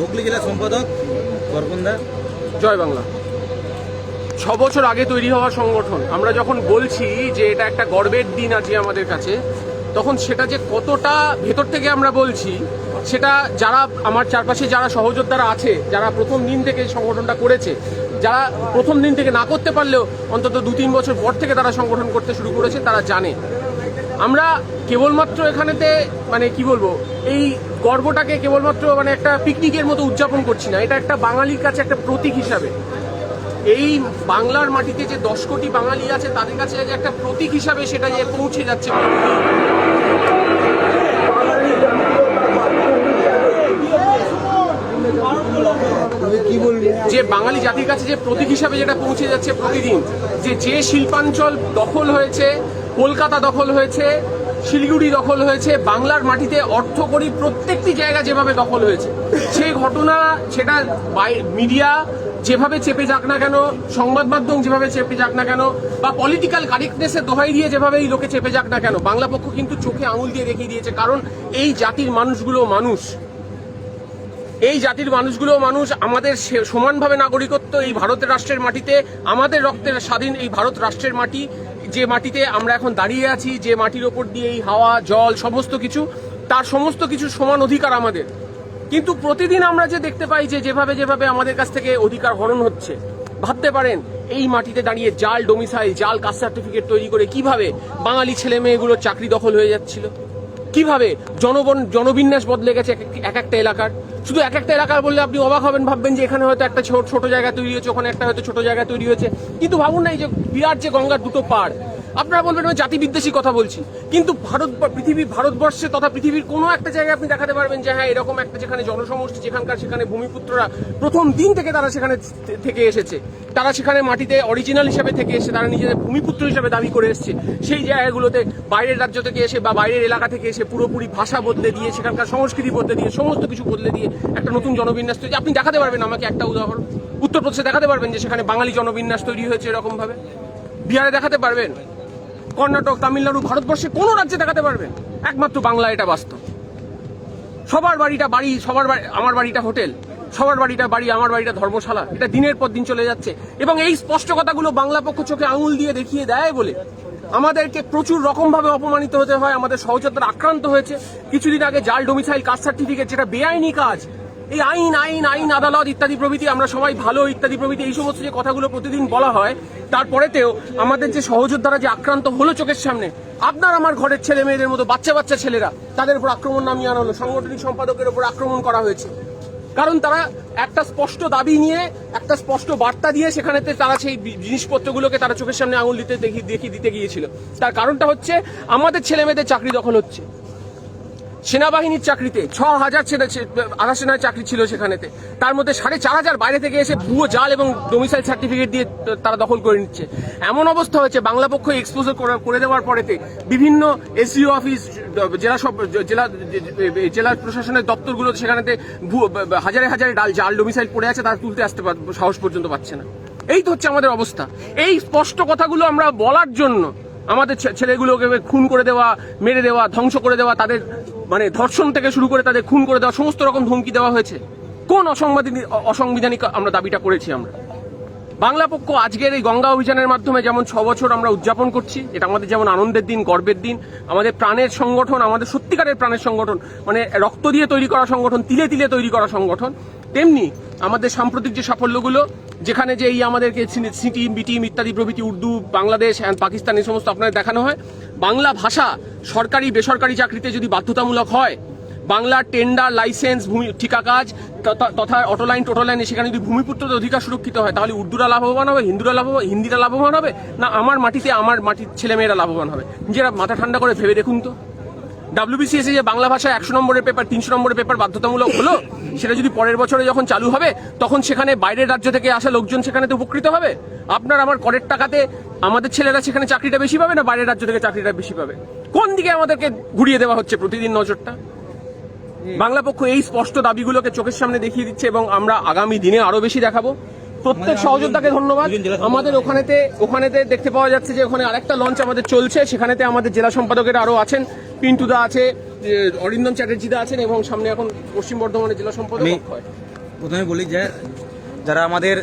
হুগলি জেলা সম্পাদক বরকন্দা। জয় বাংলা। ছ বছর আগে তৈরি হওয়া সংগঠন, আমরা যখন বলছি যে এটা একটা গর্বের দিন আছে আমাদের কাছে, তখন সেটা যে কতটা ভেতর থেকে আমরা বলছি, সেটা যারা আমার চারপাশে যারা সহযোদ্ধারা আছে, যারা প্রথম দিন থেকে সংগঠনটা করেছে, যারা প্রথম দিন থেকে না করতে পারলেও অন্তত দু তিন বছর পর থেকে তারা সংগঠন করতে শুরু করেছে, তারা জানে। আমরা কেবলমাত্র এখানেতে মানে কি বলব এই গর্বটাকে কেবলমাত্র মানে একটা পিকনিকের মতো উদযাপন করছি না, এটা একটা বাঙালির কাছে একটা প্রতীক হিসাবে। এই বাংলার মাটিতে যে দশ কোটি বাঙালি আছে, তাদের কাছে একটা প্রতীক হিসাবে সেটা যে পৌঁছে যাচ্ছে যে বাঙালি জাতির কাছে যে প্রতীক হিসাবে যেটা পৌঁছে যাচ্ছে প্রতিদিন, যে যে শিল্পাঞ্চল দখল হয়েছে, কলকাতা দখল হয়েছে শিলিগুড়ি দখল হয়েছে, বাংলার মাটিতে অর্থকরী প্রত্যেকটি জায়গা যেভাবে দখল হয়েছে। সেই ঘটনা সেটা মিডিয়া যেভাবে চেপে যাক না কেন, সংবাদ মাধ্যম যেভাবে চেপে যাক না কেন, বা পলিটিক্যাল কারেক্টনেসের দোহাই দিয়ে যেভাবে এই লোকে চেপে যাক না কেন, বাংলা পক্ষ কিন্তু চোখে আঙুল দিয়ে দেখিয়ে দিয়েছে, কারণ এই জাতির মানুষগুলো মানুষ। এই জাতির মানুষগুলো মানুষ, আমাদের সমানভাবে নাগরিকত্ব এই ভারতের রাষ্ট্রের মাটিতে, আমাদের রক্তের স্বাধীন এই ভারত রাষ্ট্রের মাটি যে মাটিতে আমরা এখন দাঁড়িয়ে আছি, যে মাটির ওপর দিয়ে এই হাওয়া, জল, সমস্ত কিছু, তার সমস্ত কিছু সমান অধিকার আমাদের। কিন্তু প্রতিদিন আমরা যে দেখতে পাই যে যেভাবে যেভাবে আমাদের কাছ থেকে অধিকার হরণ হচ্ছে, ভাবতে পারেন, এই মাটিতে দাঁড়িয়ে জাল ডোমিসাইল জাল কাস্ট সার্টিফিকেট তৈরি করে কীভাবে বাঙালি ছেলে মেয়েগুলোর চাকরি দখল হয়ে যাচ্ছিল? কীভাবে জনবন, জনবিন্যাস বদলে গেছে এক একটা এলাকার? শুধু এক একটা এলাকার বললে আপনি অবাক হবেন, ভাববেন যে এখানে হয়তো একটা ছোট ছোট জায়গা তৈরি হয়েছে, ওখানে একটা হয়তো ছোট জায়গা তৈরি হয়েছে। কিন্তু ভাবুন না, এই যে বিরাট যে গঙ্গার দুটো পাড় আপনারা বলবেন আমি জাতি বিদ্বেষী কথা বলছি। কিন্তু ভারত পৃথিবী, ভারতবর্ষে তথা পৃথিবীর কোনো একটা জায়গায় আপনি দেখাতে পারবেন যে হ্যাঁ এরকম একটা যেখানে জনসমষ্টি, যেখানকার সেখানে ভূমিপুত্ররা প্রথম দিন থেকে তারা সেখানে থেকে এসেছে। তারা সেখানে মাটিতে অরিজিনাল হিসাবে থেকে এসে তারা নিজেদের ভূমিপুত্র হিসাবে দাবি করে এসেছে। সেই জায়গাগুলোতে বাইরের রাজ্য থেকে এসে বা বাইরের এলাকা থেকে এসে পুরোপুরি ভাষা বদলে দিয়ে, সেখানকার সংস্কৃতি বদলে দিয়ে, সমস্ত কিছু বদলে দিয়ে একটা নতুন জনবিন্যাস তৈরি। আপনি দেখাতে পারবেন আমাকে একটা উদাহরণ। উত্তরপ্রদেশে দেখাতে পারবেন যে সেখানে বাঙালি জনবিন্যাস তৈরি হয়েছে এরকমভাবে। বিহারে দেখাতে পারবেন? কর্ণাটক, তামিলনাড়ু, ভারতবর্ষে কোনো রাজ্যে দেখাতে পারবেন। একমাত্র বাংলা এটা বাস্তব। সবার বাড়িটা বাড়ি, সবার বাড়ি, আমার বাড়িটা হোটেল, সবার বাড়িটা বাড়ি, আমার বাড়িটা ধর্মশালা, এটা দিনের পর দিন চলে যাচ্ছে। এবং এই স্পষ্ট কথাগুলো বাংলা পক্ষ চোখে আঙুল দিয়ে দেখিয়ে দেয় বলে আমাদেরকে প্রচুর রকম ভাবে অপমানিত হতে হয়, আমাদের সহযোদ্ধারা আক্রান্ত হয়েছে। কিছুদিন আগে জাল ডোমিসাইল কাস্ট সার্টিফিকেট যেটা বেআইনি কাজ এই আইন আইন আইন, আদালত ইত্যাদি প্রভৃতি, আমরা সবাই ভালো ইত্যাদি প্রভৃতি, এই সমস্ত যে কথাগুলো প্রতিদিন বলা হয় তারপরেতেও আমাদের যে সহযোদ্ধারা যে আক্রান্ত হলো চোখের সামনে, আপনার আমার ঘরের ছেলে মেয়েদের মতো বাচ্চা বাচ্চা ছেলেরা, তাদের উপর আক্রমণ নামিয়ে আনা হলো, সাংগঠনিক সম্পাদকের উপর আক্রমণ করা হয়েছে। কারণ তারা একটা স্পষ্ট দাবি নিয়ে, একটা স্পষ্ট বার্তা দিয়ে সেখানেতে তারা সেই জিনিসপত্রগুলোকে তারা চোখের সামনে আঙুল দিতে দেখি দেখি দিতে গিয়েছিল। তার কারণটা হচ্ছে, আমাদের ছেলে মেয়েদের চাকরি দখল হচ্ছে। সেনাবাহিনীর চাকরিতে ছ হাজার ছেলে আধা সেনার চাকরি ছিল সেখানেতে। তার মধ্যে সাড়ে চার হাজার বাইরে থেকে এসে ভুয়ো জাল এবং ডোমিসাইল সার্টিফিকেট দিয়ে তারা দখল করে নিচ্ছে। এমন অবস্থা হয়েছে, বাংলা পক্ষ এক্সপোজ করে দেওয়ার পরেতে বিভিন্ন এসিও অফিস জেলা সব জেলা জেলা প্রশাসনের দপ্তরগুলো সেখানেতে হাজারে হাজারে ডাল জাল ডোমিসাইল পড়ে আছে, তারা তুলতে আসতে সাহস পর্যন্ত পাচ্ছে না। এই তো হচ্ছে আমাদের অবস্থা। এই স্পষ্ট কথাগুলো আমরা বলার জন্য আমাদের ছেলেগুলোকে খুন করে দেওয়া, মেরে দেওয়া, ধ্বংস করে দেওয়া, তাদের মানে ধর্ষণ থেকে শুরু করে তাদের খুন করে দেওয়া, সমস্ত রকম ধমকি দেওয়া হয়েছে। কোন অসংবিধানিক অসংবিধানিক আমরা দাবিটা করেছি আমরা। বাংলা পক্ষ আজকের এই গঙ্গা অভিযানের মাধ্যমে যেমন ছ বছর আমরা উদযাপন করছি, এটা আমাদের যেমন আনন্দের দিন, গর্বের দিন, আমাদের প্রাণের সংগঠন, আমাদের সত্যিকারের প্রাণের সংগঠন মানে রক্ত দিয়ে তৈরি করা সংগঠন, তিলে তিলে তৈরি করা সংগঠন, তেমনি আমাদের সাম্প্রতিক যে সাফল্যগুলো, যেখানে যে এই আমাদেরকে সিটিম বিটিম ইত্যাদি প্রভৃতি উর্দু, বাংলাদেশ অ্যান্ড পাকিস্তান এই সমস্ত আপনাদের দেখানো হয়, বাংলা ভাষা সরকারি, বেসরকারি চাকরিতে যদি বাধ্যতামূলক হয় বাংলা টেন্ডার লাইসেন্স ভূমি ঠিকা কাজ তথা- অটোলাইন টোটোলাইনে সেখানে যদি ভূমিপুত্রদের অধিকার সুরক্ষিত হয়, তাহলে উর্দুরা লাভবান হবে, হিন্দুরা লাভবান হিন্দিরা লাভবান হবে, না আমার মাটিতে আমার মাটির ছেলেমেয়েরা লাভবান হবে? নিজেরা মাথা ঠান্ডা করে ভেবে দেখুন তো। ডাব্লিউবিসিএস যে বাংলা ভাষায় একশো নম্বরের পেপার তিনশো নম্বরের পেপার বাধ্যতামূলক হলো, সেটা যদি পরের বছরে যখন চালু হবে, তখন সেখানে বাইরের রাজ্য থেকে আসা লোকজন সেখানে তো উপকৃত হবে? আপনার আমার করের টাকাতে আমাদের ছেলেরা সেখানে চাকরিটা বেশি পাবে, না বাইরের রাজ্য থেকে চাকরিটা বেশি পাবে? কোন দিকে আমাদেরকে ঘুরিয়ে দেওয়া হচ্ছে প্রতিদিন নজরটা? বাংলা পক্ষ এই স্পষ্ট দাবিগুলোকে চোখের সামনে দেখিয়ে দিচ্ছে এবং আমরা আগামী দিনে আরও বেশি দেখাবো। প্রত্যেক সহযোদ্ধাকে ধন্যবাদ। আমাদের ওখানেতে ওখানেতে দেখতে পাওয়া যাচ্ছে যে ওখানে আরেকটা লঞ্চ আমাদের চলছে। সেখানেতে আমাদের জেলা সম্পাদকেরা আরও আছেন। পিন্টুদা আছে অরিন্দম চ্যাটার্জিদা আছেন এবং সামনে এখন পশ্চিম বর্ধমানের জেলা সম্পাদক। প্রথমে বলি যে যারা আমাদের